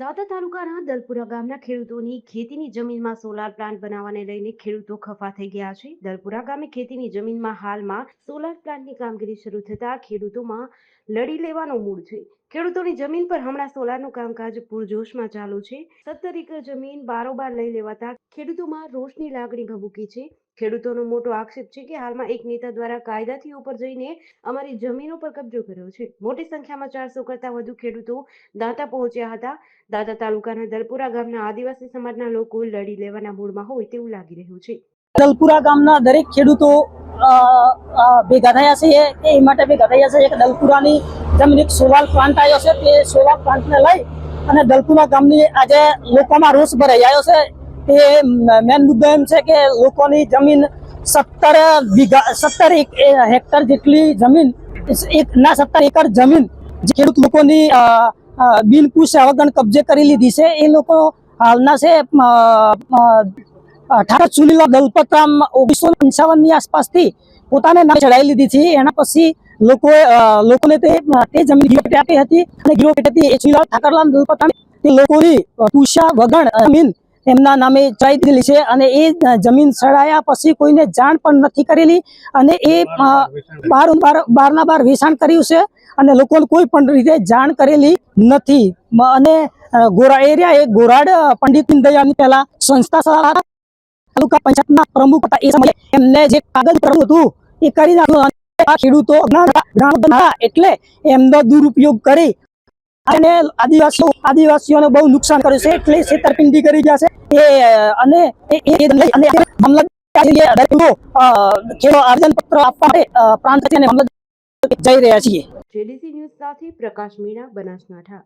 દાહોદ તાલુકાના દલપુરા ગામના ખેડૂતોની ખેતીની જમીનમાં સોલાર પ્લાન્ટ બનાવવાને લઈને ખેડૂતો ખફા થઈ ગયા છે. દલપુરા ગામે ખેતીની જમીનમાં હાલમાં સોલાર પ્લાન્ટની કામગીરી શરૂ થતા ખેડૂતોમાં લડી લેવાનો મૂડ છે. ખેડૂતોની જમીન પર હમણાં સોલારનું કામકાજ પૂરજોશમાં ચાલુ છે. સત્તર એકર જમીન બારોબાર લઈ લેવાતા ખેડૂતોમાં રોષની લાગણી ભભૂકી છે. ખેડૂતોનો મોટો આક્ષેપ છે કે હાલમાં એક નેતા દ્વારા કાયદાથી ઉપર જઈને અમારી જમીનો પર કબજો કર્યો છે. મોટી સંખ્યામાં ચારસો કરતા વધુ ખેડૂતો દાંતા પહોંચ્યા હતા. દાંતા તાલુકાના દલપુરા ગામના આદિવાસી સમાજના લોકો લડી લેવાના મૂડમાં હોય તેવું લાગી રહ્યું છે. દલપુરા ગામના દરેક ખેડૂતો ભેગા થયા છે. એ માટે ભેગા થયા છે. કે દલપુરાની જમીન, એક સોલાર પ્લાન્ટ આવ્યો છે. તે સોલાર પ્લાન્ટને લઈ અને દલપુરા ગામની આજે લોકોમાં રોષ ભરાઈ આવ્યો છે. તે મેન મુદ્દો એમ છે કે લોકોની જમીન સત્તર વીઘા સત્તર હેક્ટર જેટલી જમીન એક ના સત્તર એકર જમીન ખેડૂત લોકોની અ, અ, બિન પૂછ્યા વગર કબજે કરી લીધી છે. એ લોકો હાલના છે અઢાર ચુલીલા દલપતરામ ઓગણીસો પંચાવનની આસપાસથી પોતાને નામ ચડાવી લીધી છે. એના પછી લોકોએ લોકોને તે જમીન ગીરો આપી હતી અને ગીરો હતી એ ચુલીલાલ ઠાકરલાલ દલપતરામ તે લોકોની પૂછા વગર જમીન એમના નામે ચડાવી દીધેલી છે અને એ જમીન ચડાયા પછી કોઈને જાણ પણ નથી કરેલી અને એ બાર બાર બારના બાર વેચાણ કર્યું છે અને લોકોને કોઈ પણ રીતે જાણ કરેલી નથી. અને ગોરા એરિયા એ ગોરાડ પંડિત દીનદયાળની પહેલા સંસ્થા તાલુકા પંચાયતના પ્રમુખ હતા. એ સમયે એમને જે કાગળ કરવું હતું, એ કરી નાખ્યું ખેડૂતો એટલે એમનો દુરુપયોગ કરી અને આદિવાસીઓ, આદિવાસીઓને બહુ નુકસાન કર્યું છે. એટલે છેતરપિંડી કરી ગયા છે. એ અને એ- અને મામલતદાર દરેકો, અ, આવેદન પત્ર આપવા માટે પ્રાંત અને જઈ રહ્યા છીએ. જેડીસી ન્યૂઝ સાથે પ્રકાશ મીણા બનાસકાંઠા.